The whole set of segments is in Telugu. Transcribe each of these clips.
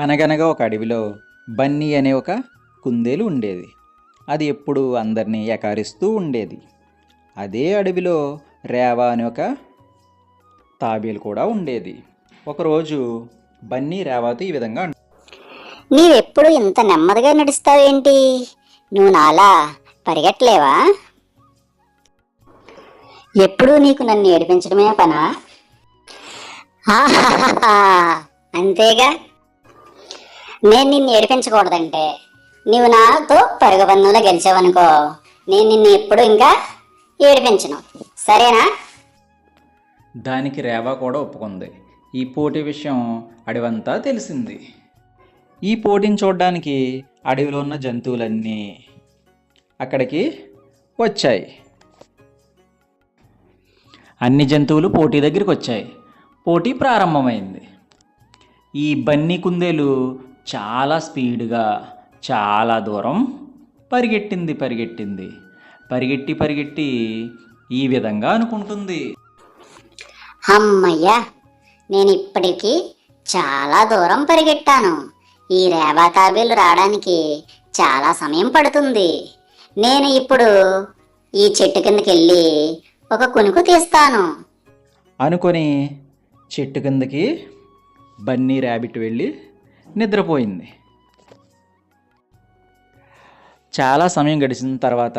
అనగనగా ఒక అడవిలో బన్నీ అనే ఒక కుందేలు ఉండేది. అది ఎప్పుడు అందరినీ ఎకారిస్తూ ఉండేది. అదే అడవిలో రేవా అనే ఒక తాబేలు కూడా ఉండేది. ఒకరోజు బన్నీ రేవాతో ఈ విధంగా నీవెప్పుడు ఇంత నెమ్మదిగా నడుస్తావేంటి? నువ్వు నాలా పరిగెట్టలేవా? ఎప్పుడూ నీకు నన్ను ఏడిపించడమే పనా? అంతేగా. నేను నిన్ను ఏడిపించకూడదంటే. నీవు నాతో పరుగు పందంలో గెలిచావనుకో. నేను నిన్ను ఎప్పుడు ఇంకా ఏడిపించను. సరేనా? దానికి రేవా కూడా ఒప్పుకుంది. ఈ పోటీ విషయం అడవంతా తెలిసింది. ఈ పోటీని చూడడానికి అడవిలో ఉన్న జంతువులన్నీ అక్కడికి వచ్చాయి. అన్ని జంతువులు పోటీ దగ్గరికి వచ్చాయి. పోటీ ప్రారంభమైంది. ఈ బన్నీ కుందేలు చాలా స్పీడ్గా చాలా దూరం పరిగెట్టింది పరిగెట్టింది. పరిగెట్టి పరిగెట్టి ఈ విధంగా అనుకుంటుంది. అమ్మయ్యా! నేను ఇప్పటికీ చాలా దూరం పరిగెట్టాను. ఈ రేవా తాబేలు రావడానికి చాలా సమయం పడుతుంది. నేను ఇప్పుడు ఈ చెట్టు కిందకి వెళ్ళి ఒక కునుకు తీస్తాను. అనుకొని చెట్టు కిందకి బన్నీ ర్యాబిట్ వెళ్ళి నిద్రపోయింది. చాలా సమయం గడిచిన తర్వాత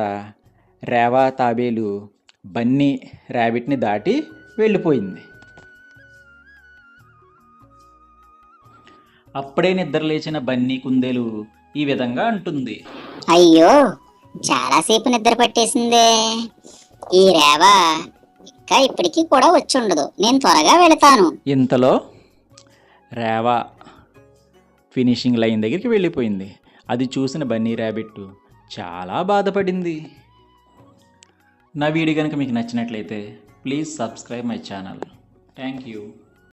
రేవా తాబేలు బన్నీ ర్యాబిట్ని దాటి వెళ్ళిపోయింది. అప్పుడే నిద్ర లేచిన బన్నీ కుందేలు ఈ విధంగా అంటుంది. అయ్యో చాలాసేపు నిద్ర పట్టేసిందే. ఈ రేవా ఇంకా ఇప్పటికీ కూడా వచ్చి ఉండదు. నేను త్వరగా వెళతాను. ఇంతలో రేవా ఫినిషింగ్ లైన్ దగ్గరికి వెళ్ళిపోయింది. అది చూసిన బన్నీ ర్యాబిట్ చాలా బాధపడింది. నా వీడియో కనుక మీకు నచ్చినట్లయితే please subscribe my channel. Thank you.